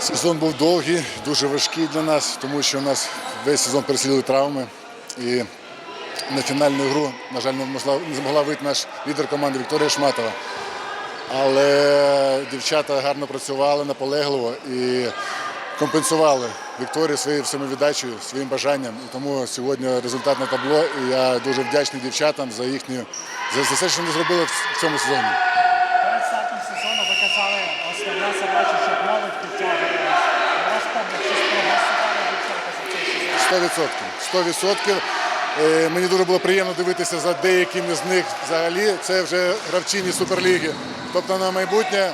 Сезон був довгий, дуже важкий для нас, тому що у нас весь сезон переслідували травми. І на фінальну гру, на жаль, не змогла, вийти наш лідер команди Вікторія Шматова. Але дівчата гарно працювали наполегливо і компенсували Вікторію своєю самовіддачею, своїм бажанням. І тому сьогодні результат на табло. І я дуже вдячний дівчатам за їхню за, все, що вони зробили в цьому сезоні. Перед стартом сезону ви казали, основна задача, щоб молодь підтягувалась. На ваш погляд, чи спрогресували дівчата за цей сезон? 100%. 100%. Е, Мені дуже було приємно дивитися за деякими з них взагалі. Це вже гравчині Суперліги. Тобто на майбутнє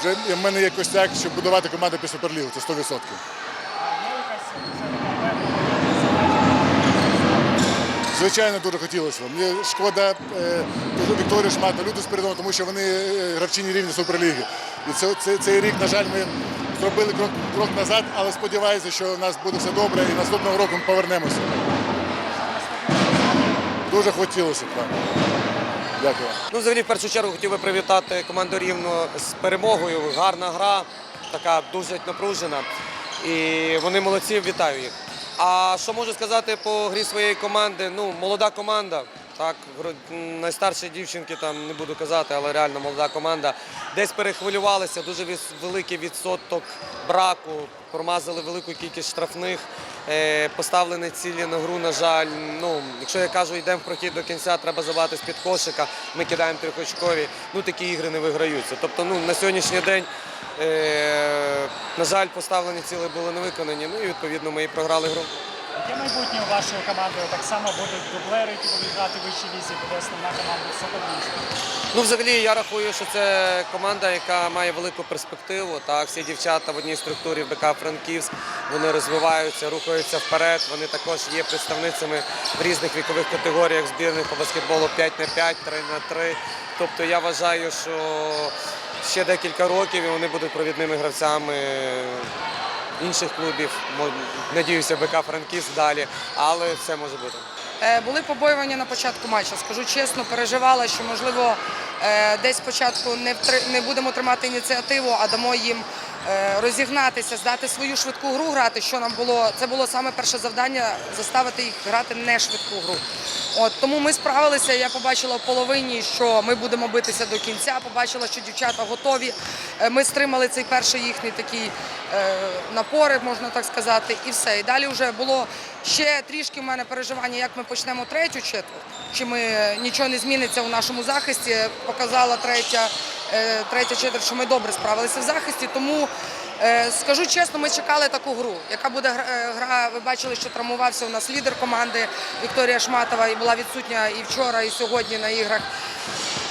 вже в мене є костяк, щоб будувати команду під Суперлігу. Це 100%. А є якась вже така певна Звичайно, дуже хотілося. Мені шкода дуже Вікторію Шмата, люди з тому що вони е, гравчині рівня Суперліги. І це, це, цей рік, на жаль, ми зробили крок, крок назад, але сподіваюся, що у нас буде все добре і наступного року ми повернемося. Дуже хотілося б. так. Дякую. Ну, взагалі, в першу чергу хотів би привітати команду Рівно з перемогою. Гарна гра, така дуже напружена. І вони молодці, вітаю їх. А що можу сказати по грі своєї команди? Ну, молода команда. Так, найстарші дівчинки там не буду казати, але реально молода команда. Десь перехвилювалися, дуже великий відсоток браку, промазали велику кількість штрафних, е, поставлені цілі на гру, на жаль. Ну, якщо я кажу, йдемо в прохід до кінця, треба забати з-під кошика, ми кидаємо трьохочкові, ну такі ігри не виграються. Тобто ну, на сьогоднішній день, е, на жаль, поставлені цілі були не виконані, ну і відповідно ми і програли гру. Яке майбутнє у вашої команди? Так само будуть дублери, які будуть грати в вищій лізі, буде основна команда Суперлізі. Ну, взагалі, я рахую, що це команда, яка має велику перспективу. Так, всі дівчата в одній структурі БК Франківськ, вони розвиваються, рухаються вперед. Вони також є представницями в різних вікових категоріях збірних по баскетболу 5 на 5, 3 на 3. Тобто я вважаю, що ще декілька років і вони будуть провідними гравцями інших клубів. Надіюся, БК Франківськ далі, але все може бути. Е, Були побоювання на початку матчу. Скажу чесно, переживала, що можливо е, десь спочатку не будемо тримати ініціативу, а дамо їм розігнатися, здати свою швидку гру грати. Що нам було це було саме перше завдання заставити їх грати не швидку гру. От тому ми справилися. Я побачила в половині, що ми будемо битися до кінця. Побачила, що дівчата готові. Е, Ми стримали цей перший їхній такий е, напори, можна так сказати, і все. І далі вже було ще трішки в мене переживання, як ми почнемо третю четверть, чи ми е, нічого не зміниться у нашому захисті. Показала третя, е, третя четверть, що ми добре справилися в захисті. Тому е, скажу чесно, ми чекали таку гру. Яка буде е, гра? Ви бачили, що травмувався у нас лідер команди Вікторія Шматова і була відсутня і вчора, і сьогодні на іграх.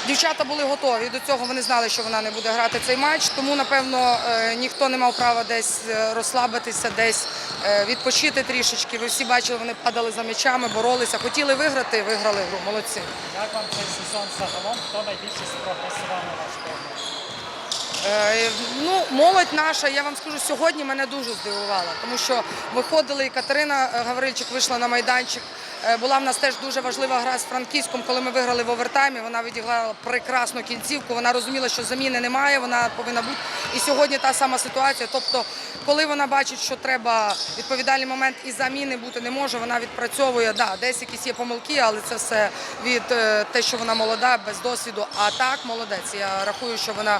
Дівчата були готові до цього. Вони знали, що вона не буде грати цей матч. Тому напевно е, ніхто не мав права десь е, розслабитися, десь е, відпочити трішечки. Ви всі бачили, вони падали за м'ячами, боролися, хотіли виграти, виграли гру. Молодці. Як вам цей сезон загалом? Хто найбільше спрогресував на ваш погляд? Е, Ну, молодь наша, я вам скажу, сьогодні мене дуже здивувала, тому що виходили, і Катерина е, Гаврильчик вийшла на майданчик. Е, Була в нас теж дуже важлива гра з Франківськом, коли ми виграли в овертаймі. Вона відіграла прекрасну кінцівку. Вона розуміла, що заміни немає, вона повинна бути. І сьогодні та сама ситуація. Тобто, коли вона бачить, що треба відповідальний момент і заміни бути не може, вона відпрацьовує. Да, десь якісь є помилки, але це все від те, що вона молода, без досвіду. А так, молодець. Я рахую, що вона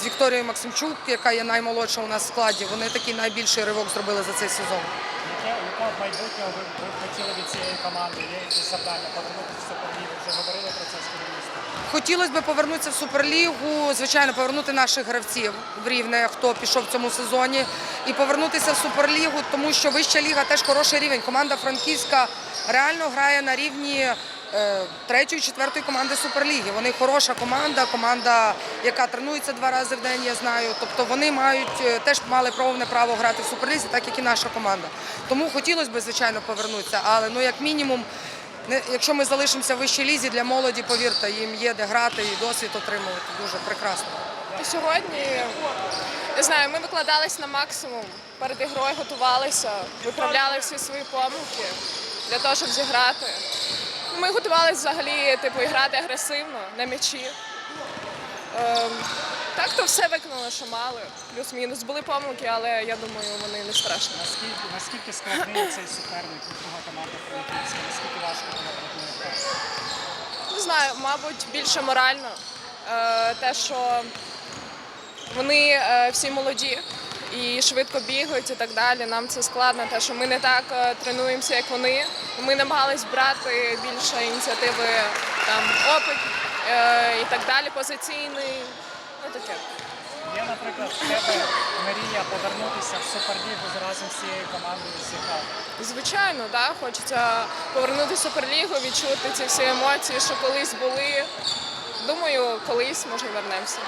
з Вікторією Максимчук, яка є наймолодша у нас в складі, вони такий найбільший ривок зробили за цей сезон. Якого майбутнього ви, хотіли від цієї команди? Є якісь завдання повернутися в Суперлігу? Вже говорили про це з керівництвом? Хотілося б повернутися в Суперлігу, звичайно, повернути наших гравців в рівне, хто пішов в цьому сезоні, і повернутися в Суперлігу, тому що вища ліга теж хороший рівень. Команда Франківська реально грає на рівні е, третьої, четвертої команди Суперліги. Вони хороша команда, команда, яка тренується два рази в день, я знаю. Тобто вони мають е, теж мали повне право грати в Суперлізі, так як і наша команда. Тому хотілося б, звичайно, повернутися, але ну як мінімум. Якщо ми залишимося в вищій лізі для молоді, повірте, їм є де грати і досвід отримувати. Дуже прекрасно. Сьогодні не знаю, ми викладались на максимум. Перед ігрою готувалися, виправляли всі свої помилки для того, щоб зіграти. Ми готувалися взагалі, типу, грати агресивно на м'ячі. Ем, Так то все виконали, що мали. Плюс-мінус були помилки, але я думаю, вони не страшні. Наскільки, наскільки складний цей суперник друга команда Франківська? Наскільки важко проти? Не знаю, мабуть, більше морально. Е, Те, що вони е, всі молоді і швидко бігають і так далі. Нам це складно, те, що ми не так е, тренуємося, як вони. Ми намагались брати більше ініціативи, там, опит е, і так далі, позиційний. Ну таке. Є, наприклад, в тебе мрія повернутися в Суперлігу разом з цією командою зіграти. Звичайно, да, хочеться повернутися в Суперлігу, відчути ці всі емоції, що колись були. Думаю, колись може вернемося.